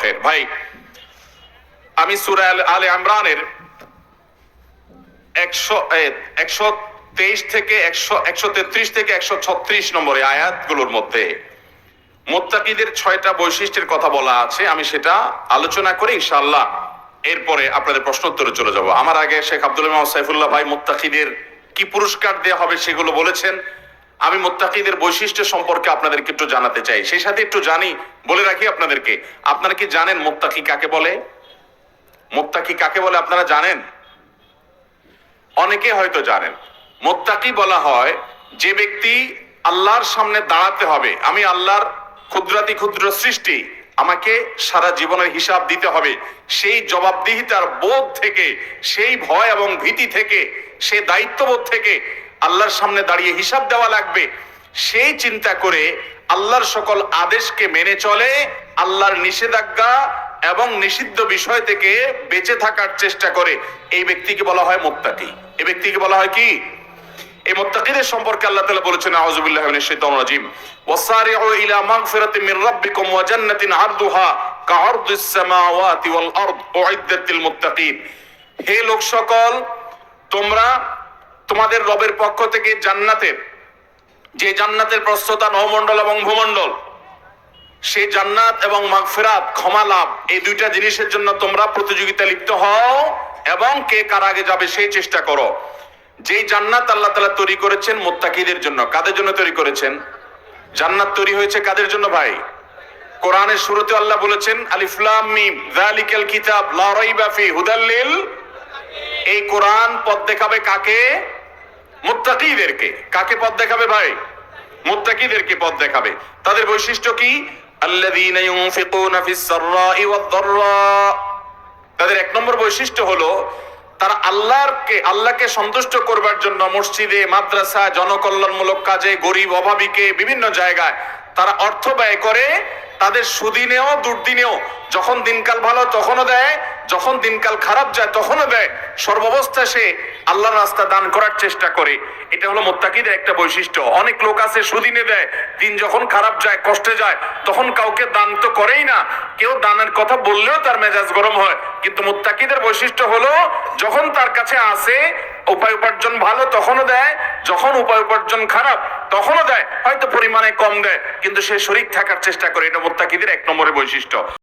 খের ভাই, আমি সুরা আলে ইমরানের একশো একশো তেইশ থেকে একশো একশো তেত্রিশ থেকে একশো ছত্রিশ নম্বরে আয়াতগুলোর মধ্যে মোত্তাকিদের ছয়টা বৈশিষ্ট্যের কথা বলা আছে। আমি সেটা আলোচনা করে ইনশাল্লাহ এরপরে আপনাদের প্রশ্ন উত্তরে চলে যাব। আমার আগে শেখ আব্দুল সাইফুল্লাহ ভাই মোত্তাকিদের কি পুরস্কার দেওয়া হবে সেগুলো বলেছেন। আমি মোত্তাকিদের বৈশিষ্ট্য সম্পর্কে আপনাদেরকে একটু জানাতে চাই। সেই সাথে একটু জানি, বলে রাখি আপনাদেরকে, আপনারা কি জানেন মোত্তাকি কাকে বলে? মোত্তাকি কাকে বলে আপনারা জানেন? অনেকে হয়তো জানেন। মোত্তাকি বলা হয় যে ব্যক্তি আল্লাহর সামনে দাঁড়াতে হবে। আমি আল্লাহর ক্ষুদ্রাতি ক্ষুদ্র সৃষ্টি, আমাকে সারা জীবনের হিসাব দিতে হবে। সেই জবাবদিহিতার বোধ থেকে, সেই ভয় এবং ভীতি থেকে সেই দায়িত্ববোধ থেকে আল্লাহর সামনে দাঁড়িয়ে হিসাব দেওয়া লাগবে। সেই চিন্তা করে আল্লাহর সকল আদেশকে মেনে চলে, আল্লাহর নিষেধাজ্ঞা এবং নিষিদ্ধ বিষয় থেকে বেঁচে থাকার চেষ্টা করে। এই ব্যক্তিকে বলা হয় মোত্তাকি। এই ব্যক্তিকে বলা হয় কি? এই মুত্তাকিদের সম্পর্কে আল্লাহ বলেছেন আউযুবিল্লাহি মিনাশ ইলা মাগফিরাতিন মির রাব্বিকুম আরদুহা ওয়াল আরদ হে লোক সকল তোমরা তোমাদের রবের পক্ষ থেকে জান্নাতের, যে জান্নাতের প্রস্থতা নবমণ্ডল এবং ভূমণ্ডল সেই জান্নাত এবং মাগফিরাত, ক্ষমা লাভ, এই দুইটা জিনিসের জন্য তোমরা প্রতিযোগিতা লিপ্ত হও এবং কে কার আগে যাবে সেই চেষ্টা করো। যেই জান্নাত আল্লাহ তালা তৈরি করেছেন মোত্তাকিদের জন্য। কাদের জন্য তৈরি করেছেন? জান্নাত তৈরি হয়েছে কাদের জন্য ভাই? কোরআনের শুরুতে আল্লাহ বলেছেন, আলিফ লাম মিম, যালিকাল কিতাব, লা রাইবা ফি এই কোরআন পথ দেখাবে কাকে? মুত্তাকিদেরকে। কাকে পথ দেখাবে ভাই? মুত্তাকিদেরকে পথ দেখাবে। তাদের বৈশিষ্ট্য কি? আল্লাযীনা ইউনফিকুনা ফিস সাররাই ওয়াদ দাররা। তাদের এক নম্বর বৈশিষ্ট্য হলো, তারা আল্লাহরকে, আল্লাহকে সন্তুষ্ট করবার জন্য মসজিদে, মাদ্রাসা, জনকল্যাণমূলক কাজে, গরিব, অভাবীকে বিভিন্ন জায়গায় তারা অর্থ ব্যয় করে, তাদের সুদিনেও, দুর্দিনেও, যখন দিনকাল ভালো তখনও দেয় যখন দিনকাল খারাপ যায়, তখনও দেয়। সর্বাবস্থা সে আল্লাহর রাস্তা দান করার চেষ্টা করে। এটা হলো মোত্তাকিদের একটা বৈশিষ্ট্য। অনেক লোক আছে, সুদিনে দেয়। দিন যখন খারাপ যায়, কষ্টে যায়, তখন কাউকে দান তো করেই না। কেউ দানের কথা বললেও তার মেজাজ গরম হয়। কিন্তু মুত্তাকিদের বৈশিষ্ট্য হলো, যখন তার কাছে আসে, উপায় উপার্জন ভালো, তখনও দেয়। যখন উপায় উপার্জন খারাপ, তখনও দেয়। হয়তো পরিমাণে কম দেয়, কিন্তু সে শরিক থাকার চেষ্টা করে। এটা মুত্তাকিদের এক নম্বরের বৈশিষ্ট্য।